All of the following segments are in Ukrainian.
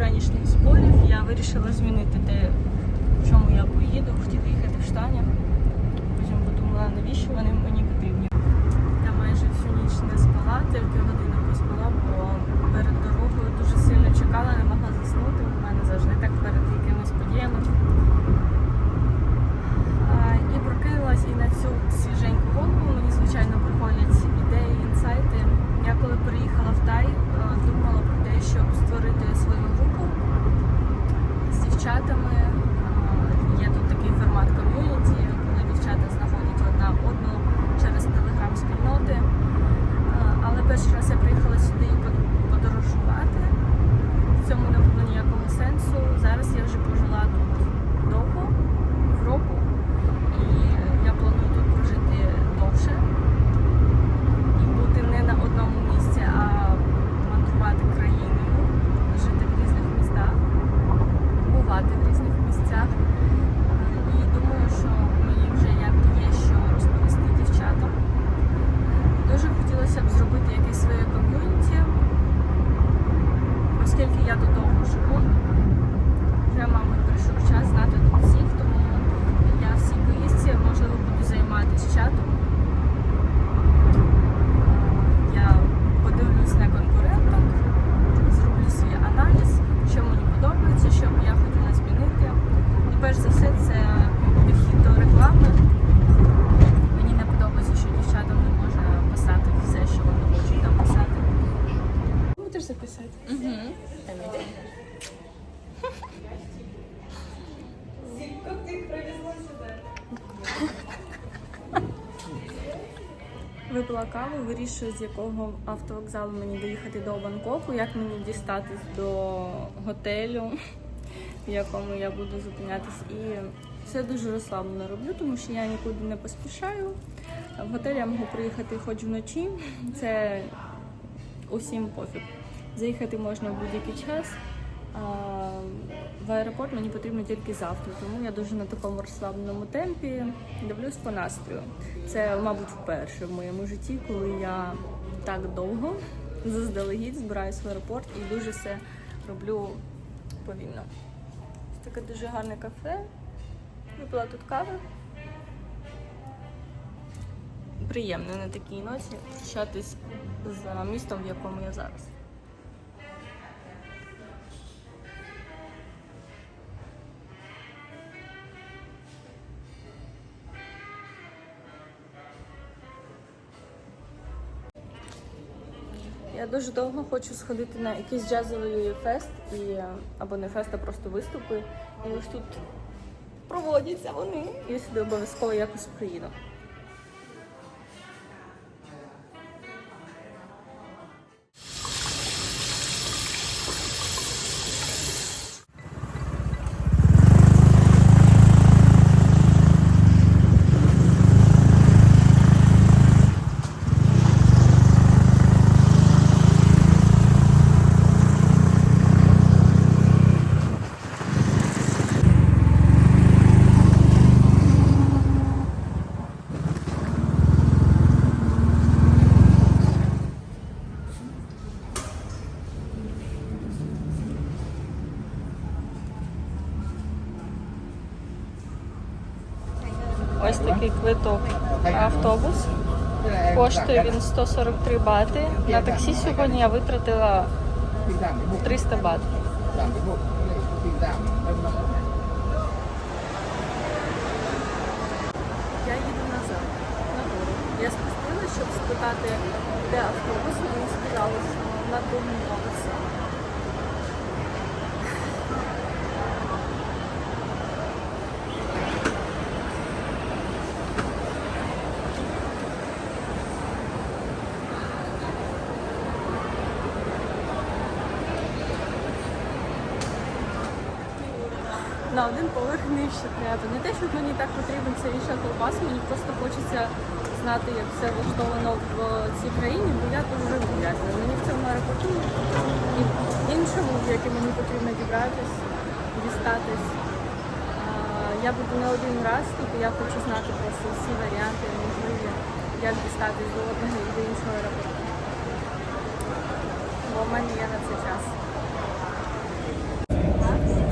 ранішніх зборів я вирішила змінити те, в чому я поїду. Хотіла їхати в штанях. Потім подумала, навіщо вони мені потрібні. Я майже всю ніч не спала, тільки годину поспала, бо перед дорогою дуже сильно чекала, не могла заснути. У мене завжди так перед якимись подіями. І прокинулась і на цю свіженьку голову мені, звичайно, приходять ідеї, інсайти. Я коли приїхала в Тай, е, думала про те, щоб створити свою групу дівчатами. Е, Є тут такий формат ком'юніті, коли дівчата знаходять одна одну через телеграм-спільноти. Е, Але перший раз я приїхала сюди под- подорожувати. В цьому не було ніякого сенсу. Зараз я вже пожила тут довго, півроку, і я планую тут прожити довше і бути не на одному місці, а мандрувати країною, жити в різних містах, бувати в різних місцях. І думаю, що мені вже як є що розповісти дівчатам. Дуже хотілося б зробити якесь своє ком'юніті, оскільки я тут довго живу. Вже, мабуть, прийшов час знати тут всіх, тому я в цій поїздці, можливо, буду займатися чатом. Я подивлюсь на конкуренток, зроблю свій аналіз, що мені подобається, що б я хотіла змінити. І перш за все, це підхід до реклами. Мені не подобається, що дівчатам не може писати все, що вони хочуть там писати. Будеш записати? Угу. Випила каву, вирішую, з якого автовокзалу мені доїхати до Бангкоку, як мені дістатись до готелю, в якому я буду зупинятись. І все дуже розслаблено роблю, тому що я нікуди не поспішаю. В готель я можу приїхати хоч вночі. Це усім пофіг. Заїхати можна в будь-який час. Аеропорт мені потрібно тільки завтра, тому я дуже на такому розслабленому темпі дивлюсь по настрою. Це, мабуть, вперше в моєму житті, коли я так довго заздалегідь збираюсь в аеропорт і дуже все роблю повільно. Ось таке дуже гарне кафе. Випила тут кави. Приємно на такій ноті прощатись з містом, в якому я зараз. Я дуже довго хочу сходити на якийсь джазовий фест, і, або не фест, а просто виступи. І ось тут проводяться вони. І сюди обов'язково якось приїду. Ось такий квиток автобус. Коштує він 143 бати. На таксі сьогодні я витратила 300 бат. Я їду назад на гору. Я спустилася, щоб спитати, де автобус. Мені сказали, що на тому поверсі. на один поверх треба. Не те, щоб мені так потрібен цей шатл-бас, мені просто хочеться знати, як все влаштовано в цій країні, бо я тут живу. ясно. Мені в цьому аеропорту і в іншому, в який мені потрібно дібратись, дістатись. Я буду не один раз, тут я хочу знати просто всі варіанти можливі, як дістатись до одного і до іншого аеропорту. Бо в мене є на це час.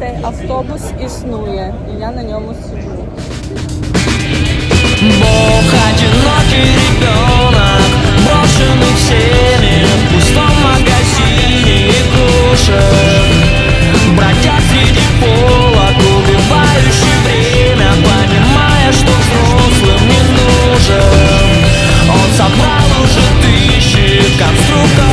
цей автобус існує, і я на ньому сиджу. Бог одинокий ребенок, брошенный всеми в пустом магазине игрушек. Бродя среди полок, убивающий время, понимая, что взрослым не нужен. Он собрал уже тысячи конструкторов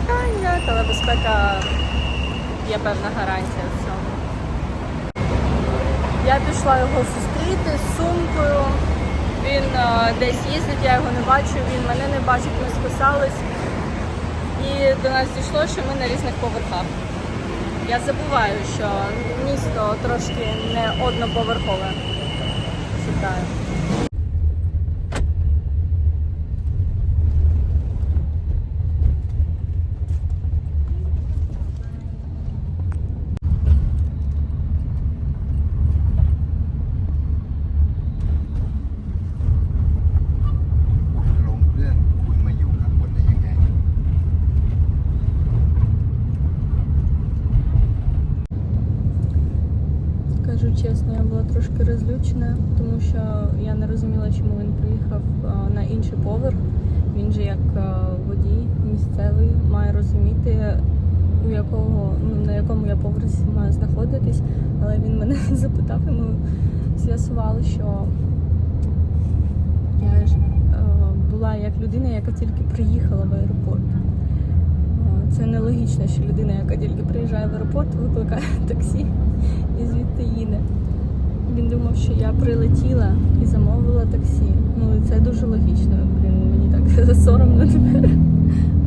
яка ніяк, але безпека є певна гарантія в цьому. Я пішла його зустріти з сумкою. Він е, десь їздить, я його не бачу, він мене не бачить, ми списались. І до нас дійшло, що ми на різних поверхах. Я забуваю, що місто трошки не одноповерхове. Читаю. Трошки тому що я не розуміла, чому він приїхав на інший поверх. Він же як водій місцевий має розуміти, у якого ну на якому я поверсі маю знаходитись. Але він мене запитав, і ми з'ясували, що я ж була як людина, яка тільки приїхала в аеропорт. Це нелогічно, що людина, яка тільки приїжджає в аеропорт, викликає таксі і звідти їде. Він думав, що я прилетіла і замовила таксі. Ну і це дуже логічно. Блін, мені так соромно тепер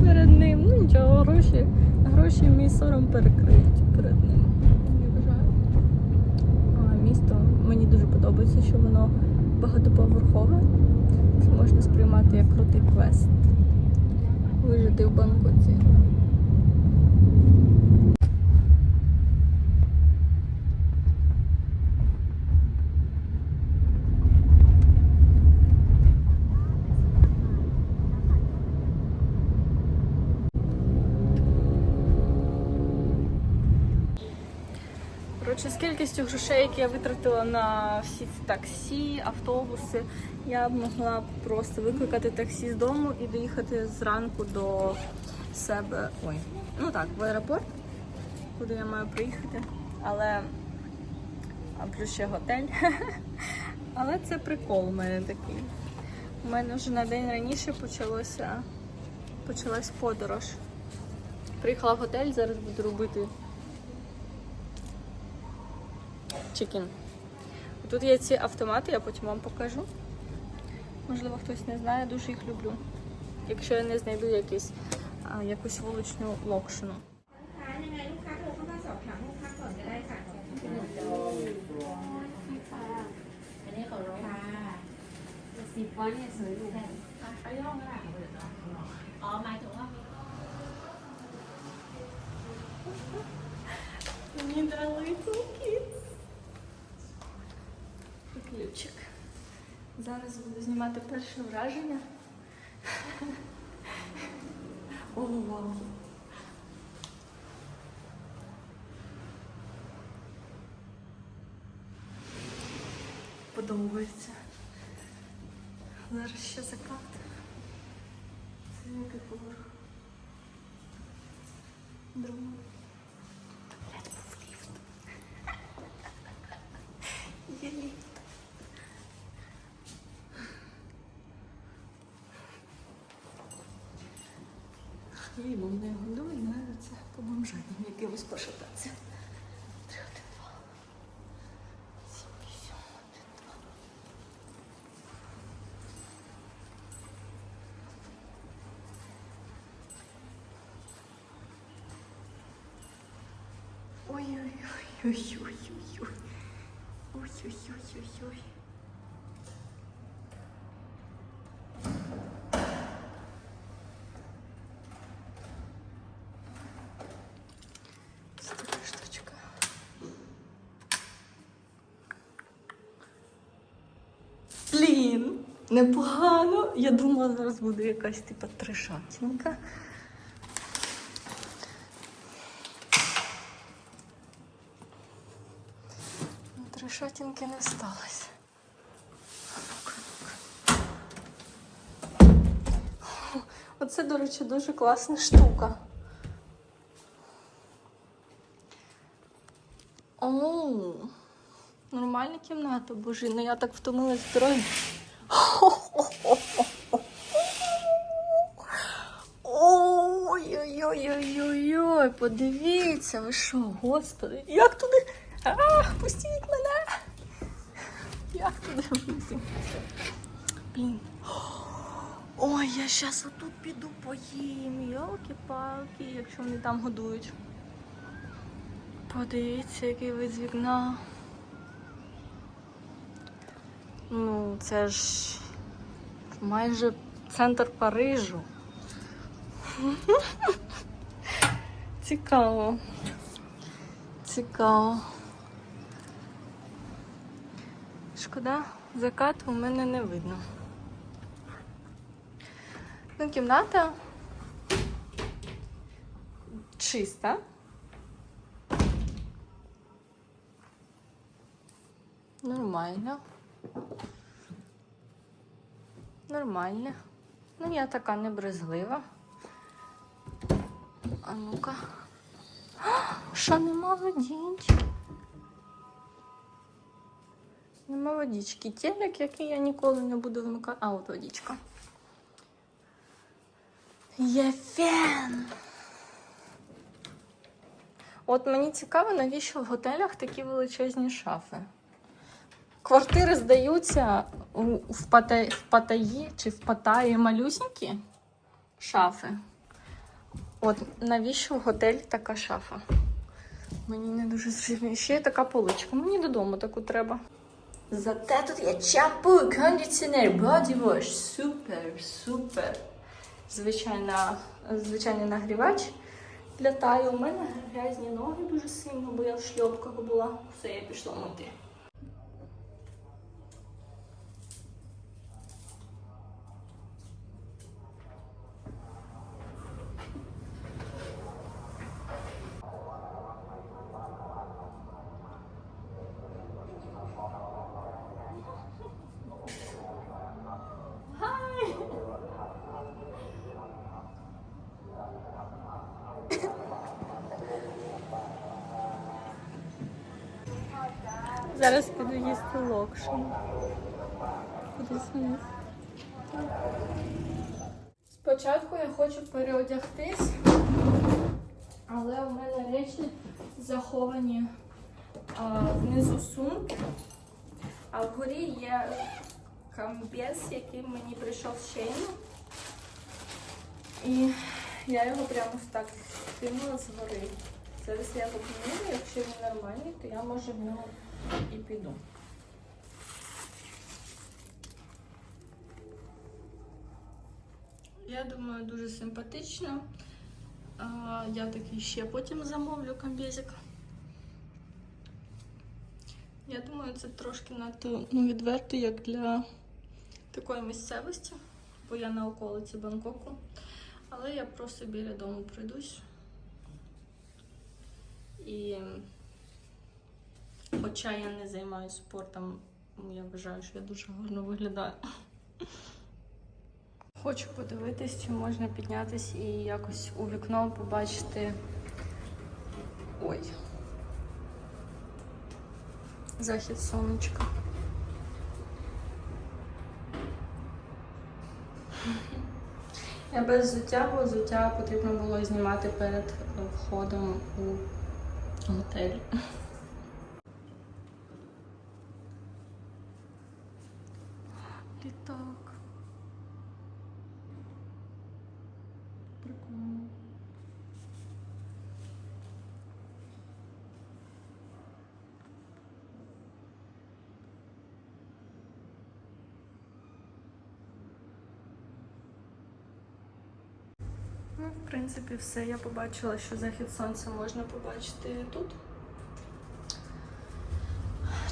перед ним. Ну нічого, гроші, гроші мій сором перекриють перед ним. Я вважаю. А місто мені дуже подобається, що воно багатоповерхове. Це можна сприймати як крутий квест. Вижити в Бангкоці. Коротше, з кількістю грошей, які я витратила на всі ці таксі, автобуси, я б могла просто викликати таксі з дому і доїхати зранку до себе. Ой, ну так, в аеропорт, куди я маю приїхати. Але а плюс ще готель. Але це прикол у мене такий. У мене вже на день раніше почалося почалась подорож. Приїхала в готель, зараз буду робити чекін. Тут є ці автомати, я потім вам покажу. Можливо, хтось не знає, дуже їх люблю. Якщо я не знайду якийсь, а, якусь вуличну локшину. ยั Ключик. Зараз буду знімати перше враження. О. Подобається. Зараз ще закат. Це який поверх. Другий. хлібом не годуй, навіть це по бомжанням якимось пошататися. Ой-ой-ой. Непогано. Я думала, зараз буде якась типа трешатінка. Ну, Трешатінки не сталося. Оце, до речі, дуже класна штука. О, нормальна кімната, боже, ну я так втомилась в дорозі. Ой-ой-ой-ой-ой, подивіться, ви що, господи, як туди? А, пустіть мене! Як туди вийти? Блін. Ой, я зараз отут піду поїм. Йолки-палки, якщо вони там годують. Подивіться, який вид з вікна. Ну, це ж майже центр Парижу. Цікаво. Цікаво. Шкода, закат у мене не видно. Ну, кімната чиста. Нормально. Нормально. Ну, я така не брезглива. А ну-ка. Що нема водички? Нема водички. Телек, який я ніколи не буду вмикати. А, от водичка. Є фен. От мені цікаво, навіщо в готелях такі величезні шафи. Квартири здаються в, пата... в Паттайі чи в Паттайі малюсінькі шафи. От навіщо в готель така шафа? Мені не дуже зрозуміло. Ще є така поличка. Мені додому таку треба. Зате тут є чампу, кондиціонер, бодівош. Супер, супер. Звичайна, звичайний нагрівач для таю. У мене грязні ноги дуже сильно, бо я в шльопках була. Все, я пішла мити. Зараз піду їсти локшин. Спочатку я хочу переодягтись, але у мене речі заховані а, внизу сумки, а вгорі є камбез, який мені прийшов з Шейну. І я його прямо так скинула згори. Зараз я його помірю, якщо він нормальний, то я може в нього і піду. Я думаю, дуже симпатично. Я такий ще потім замовлю комбезик. Я думаю, це трошки надто ну, відверто, як для такої місцевості, бо я на околиці Бангкоку. Але я просто біля дому пройдусь. І хоча я не займаюся спортом, я вважаю, що я дуже гарно виглядаю. Хочу подивитись, чи можна піднятися і якось у вікно побачити. Ой. Захід сонечка. Я без взуття, бо взуття потрібно було знімати перед входом у готель. В принципі, все. Я побачила, що захід сонця можна побачити тут.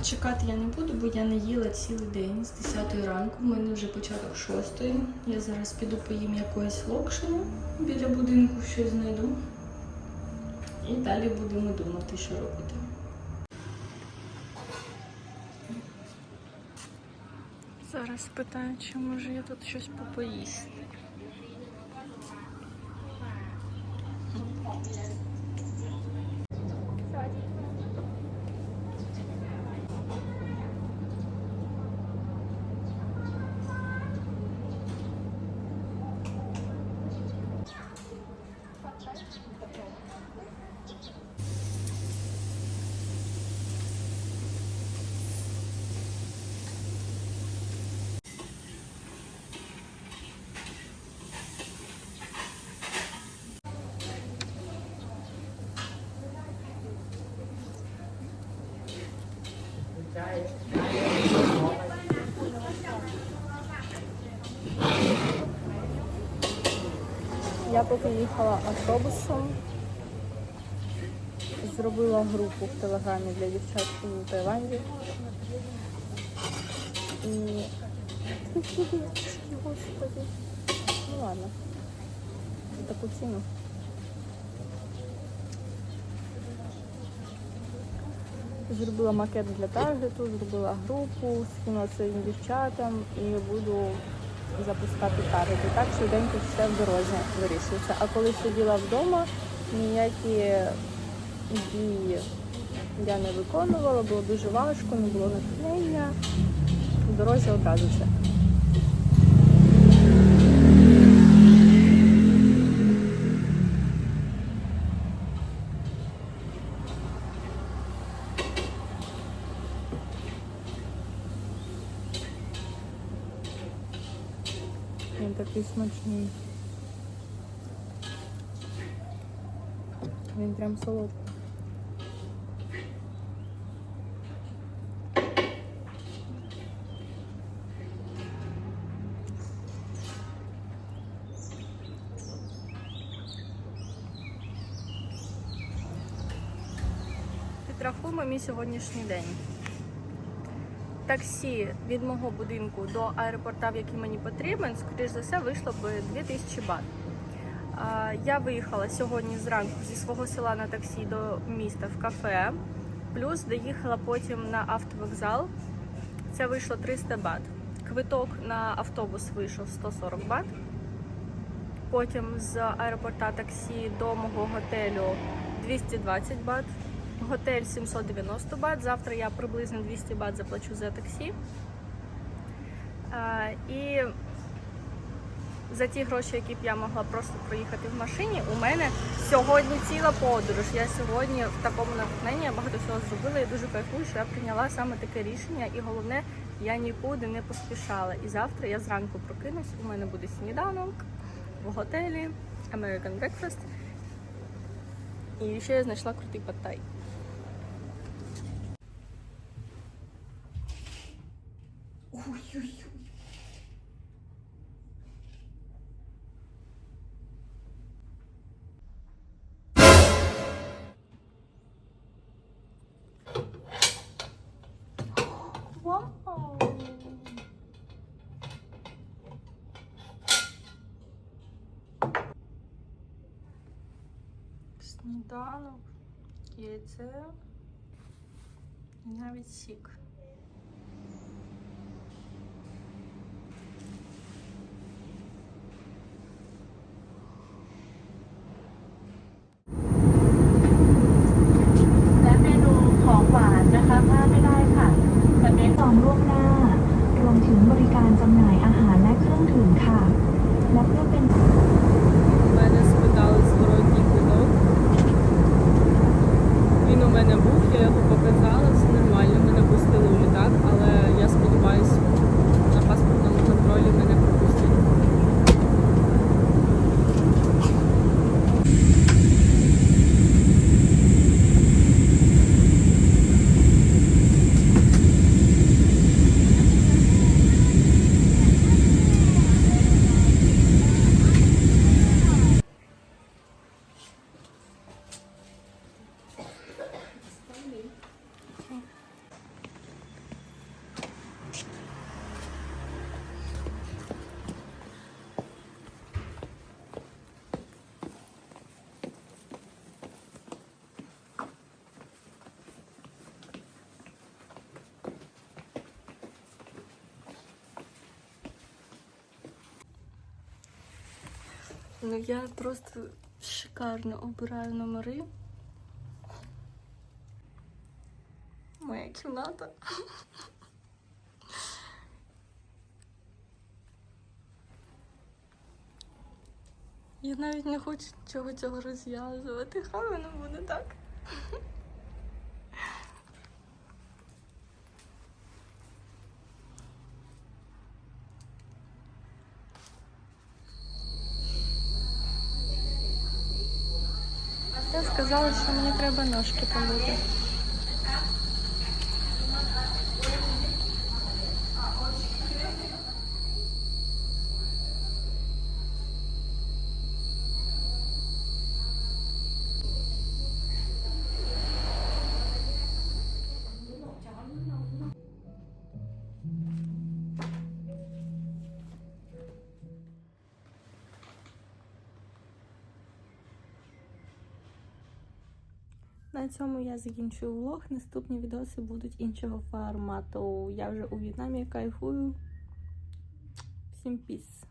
Чекати я не буду, бо я не їла цілий день з 10 ранку. У мене вже початок 6. Я зараз піду поїм якоїсь локшину біля будинку, щось знайду. І далі будемо думати, що робити. Зараз питаю, чи може я тут щось попоїсти. Yes. Я поки їхала автобусом, зробила групу в телеграмі для дівчат у Таїланді. І... Ну ладно. За таку ціну. Зробила макет для таргету, зробила групу, скинула своїм дівчатам і буду запускати карти. Так швиденько все в дорозі вирішується. А коли сиділа вдома, ніякі дії я не виконувала, було дуже важко, не було натхнення. В дорозі одразу все. смачний. Він прям солодкий. Підрахуємо мій сьогоднішній день. Таксі від мого будинку до аеропорта, в який мені потрібен, скоріш за все, вийшло б 2000 бат. Я виїхала сьогодні зранку зі свого села на таксі до міста в кафе, плюс доїхала потім на автовокзал. Це вийшло 300 бат. Квиток на автобус вийшов 140 бат. Потім з аеропорта таксі до мого готелю 220 бат. Готель 790 бат. Завтра я приблизно 200 бат заплачу за таксі. І за ті гроші, які б я могла просто проїхати в машині, у мене сьогодні ціла подорож. Я сьогодні в такому натхненні багато всього зробила. Я дуже кайфую, що я прийняла саме таке рішення. І головне, я нікуди не поспішала. І завтра я зранку прокинусь. У мене буде сніданок в готелі American Breakfast. І ще я знайшла крутий паттай. Вау! Сніданок, яйце і навіть сік. Ну я просто шикарно обираю номери. Моя кімната. Я навіть не хочу чого цього розв'язувати. Хай воно буде так. Сказала, що мені треба ножки помити. На цьому я закінчую влог. Наступні відоси будуть іншого формату. Я вже у В'єтнамі кайфую. Всім піс!